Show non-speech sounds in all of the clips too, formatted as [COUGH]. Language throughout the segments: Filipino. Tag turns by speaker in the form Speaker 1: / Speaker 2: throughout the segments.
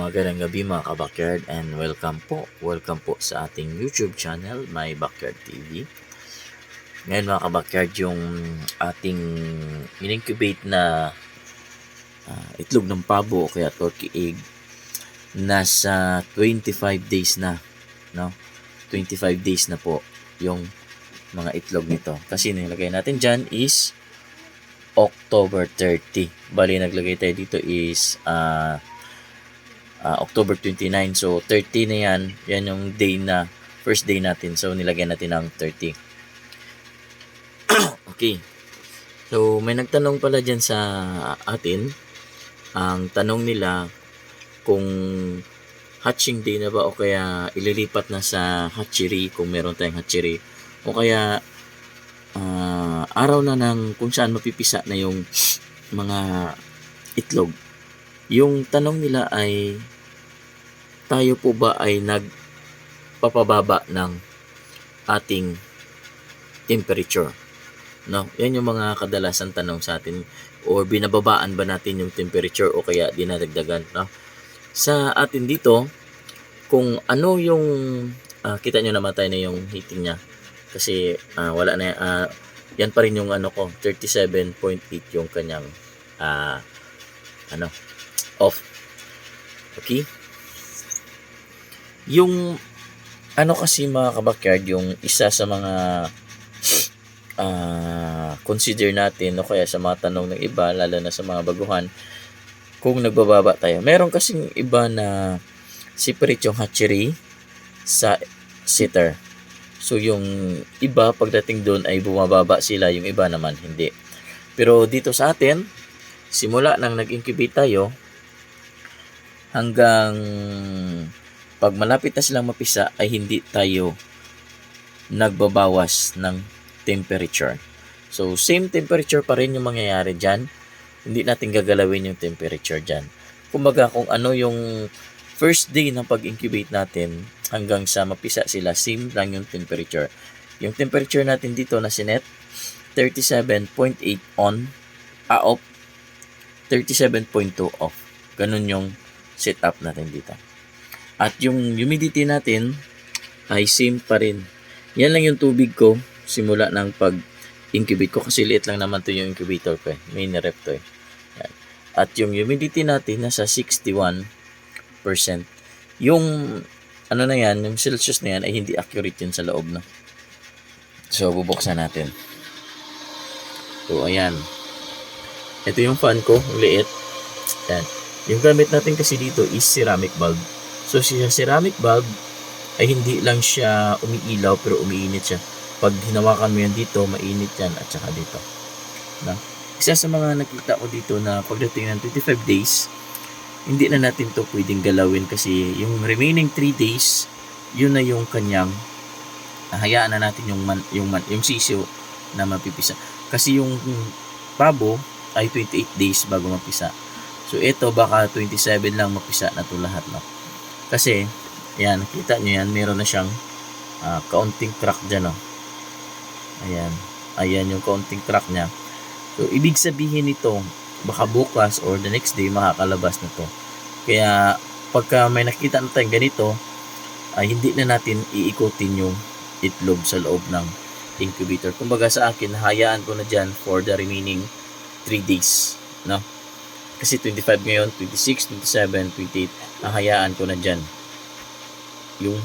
Speaker 1: Magandang gabi mga kabakyard and welcome po. Welcome po sa ating YouTube channel, My Backyard TV. Ngayon mga kabakyard, yung ating in-incubate na ah, itlog ng pabo o kaya turkey egg nasa 25 days na. No? 25 days na po yung mga itlog nito. Kasi nilagay natin dyan is October 30. Bali, naglagay tayo dito is ah ah, October 29. So, 30 na yan. Yan yung day na, first day natin. So, nilagay natin ng 30. [CLEARS THROAT] okay. So, may nagtanong pala dyan sa atin. Ang tanong nila kung hatching day na ba o kaya ililipat na sa hatchery kung meron tayong hatchery o kaya ah, araw na ng kung saan mapipisa na yung [SNIFFS] mga itlog. Yung tanong nila ay tayo po ba ay nagpapababa ng ating temperature? No, yan yung mga kadalasan tanong sa atin. Or binababaan ba natin yung temperature o kaya dinadagdagan, no? Sa atin dito, kung ano yung ah, kita nyo namatay na yung heating niya. Kasi ah, wala na ah, yan pa rin yung ano ko 37.8 yung kanyang ah, ano off. Okay yung ano kasi mga kabakyard yung isa sa mga ah, consider natin o kaya sa mga tanong ng iba lalo na sa mga baguhan kung nagbababa tayo. Meron kasing iba na separate yung hatchery sa sitter. So yung iba pagdating doon ay bumababa sila yung iba naman hindi. Pero dito sa atin simula nang nag-incubate tayo hanggang pag malapit na silang mapisa ay hindi tayo nagbabawas ng temperature. So, same temperature pa rin yung mangyayari dyan. Hindi natin gagalawin yung temperature dyan. Kumbaga, kung ano yung first day ng pag-incubate natin hanggang sa mapisa sila, same lang yung temperature. Yung temperature natin dito na sinet, 37.8 on, ah, off, 37.2 off. Ganun yung setup natin dito. At yung humidity natin ay same pa rin. Yan lang yung tubig ko simula ng pag-incubate ko kasi liit lang naman to yung incubator ko eh. Main rep to eh. Yan. At yung humidity natin nasa 61%. Yung ano na yan, yung Celsius na yan ay hindi accurate yun sa loob na. So, bubuksan natin. So, ayan. Ito yung fan ko, liit. Yan. Yung gamit natin kasi dito is ceramic bulb. So, si ceramic bulb ay hindi lang siya umiilaw pero umiinit siya. Pag hinawakan mo yan dito, mainit yan at saka dito. No? Isa sa mga nakita ko dito na pagdating ng 25 days, hindi na natin to pwedeng galawin kasi yung remaining 3 days, yun na yung kanyang hayaan na natin yung man, yung man, yung sisiw na mapipisa. Kasi yung pabo ay 28 days bago mapisa. So ito baka 27 lang mapisa na to lahat no. Kasi ayan, nakita nyo yan, meron na siyang ah, kaunting crack dyan no. Ayan. Ayan yung kaunting crack niya. So ibig sabihin nito, baka bukas or the next day makakalabas na to. Kaya pagka may nakita na tayong ganito, ay hindi na natin iikutin yung itlog sa loob ng incubator. Kumbaga sa akin, hayaan ko na dyan for the remaining 3 days. No? Kasi 25 ngayon, 26, 27, 28, hahayaan ko na dyan yung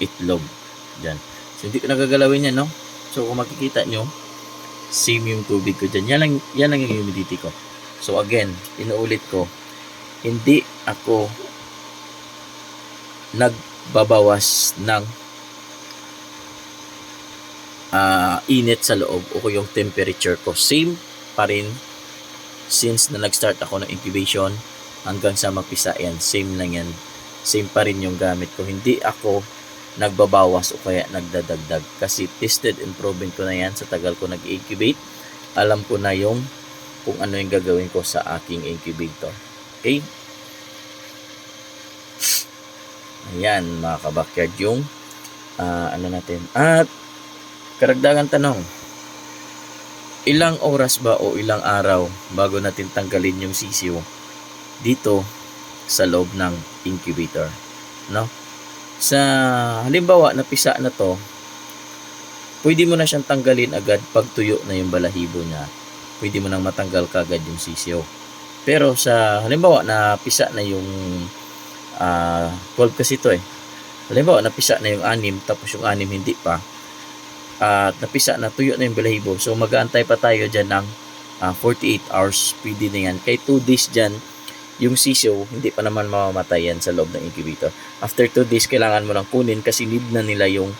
Speaker 1: itlog. Dyan. So, hindi ko nagagalawin yan, no? So, kung makikita nyo, same yung tubig ko dyan. Yan lang, yan lang yung humidity ko. So, again, inuulit ko, hindi ako nagbabawas ng ah, init sa loob o yung temperature ko. Same pa rin since na nag-start ako ng incubation hanggang sa magpisa yan. Same lang yan. Same pa rin yung gamit ko. Hindi ako nagbabawas o kaya nagdadagdag. Kasi tested and proven ko na yan sa tagal ko nag-incubate. Alam ko na yung kung ano yung gagawin ko sa aking incubator. Okay? Ayan, mga kabakyard, yung ah, ano natin. At, karagdagan tanong, ilang oras ba o ilang araw bago natin tanggalin yung sisiw dito sa loob ng incubator. No? Sa halimbawa, napisa na to, pwede mo na siyang tanggalin agad pag tuyo na yung balahibo niya. Pwede mo nang matanggal kagad yung sisiyo. Pero sa halimbawa na pisa na yung ah 12 kasi to eh. Halimbawa napisa na yung anim tapos yung anim hindi pa. At napisa na tuyo na yung balahibo. So mag-aantay pa tayo diyan ng ah, 48 hours. Pwede na yan. Kay 2 days diyan yung sisiyo, hindi pa naman mamamatay yan sa loob ng incubator. After 2 days, kailangan mo lang kunin kasi need na nila yung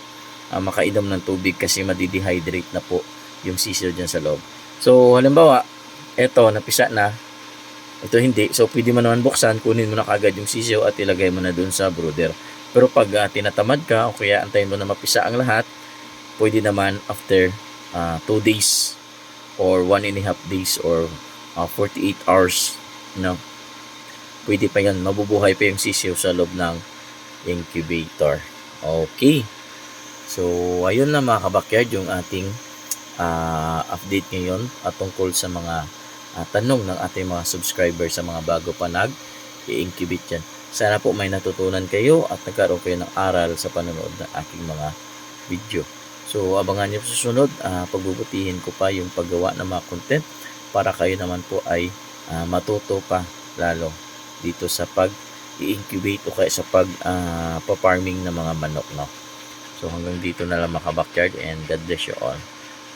Speaker 1: ah, makainom ng tubig kasi madidehydrate na po yung sisiyo dyan sa loob. So, halimbawa, eto, napisa na, ito hindi. So, pwede mo naman buksan, kunin mo na kagad yung sisiyo at ilagay mo na dun sa brooder. Pero pag ah, tinatamad ka o kaya antayin mo na mapisa ang lahat, pwede naman after 2 days or 1 and a half days or ah, 48 hours, no? Pwede pa yan, mabubuhay pa yung sisiyo sa loob ng incubator. Okay. So, ayun na mga kabakyard yung ating ah, update ngayon at tungkol sa mga ah, tanong ng ating mga subscribers sa mga bago pa nag i-incubate dyan. Sana po may natutunan kayo at nagkaroon kayo ng aral sa panonood ng aking mga video. So, abangan niyo sa susunod. ah, pagbubutihin ko pa yung paggawa ng mga content para kayo naman po ay ah, matuto pa lalo dito sa pag i-incubate o kaya sa pag ah, pa-farming ng mga manok. No? So, hanggang dito na lang mga kabakyard and God bless you all.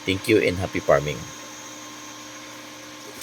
Speaker 1: Thank you and happy farming.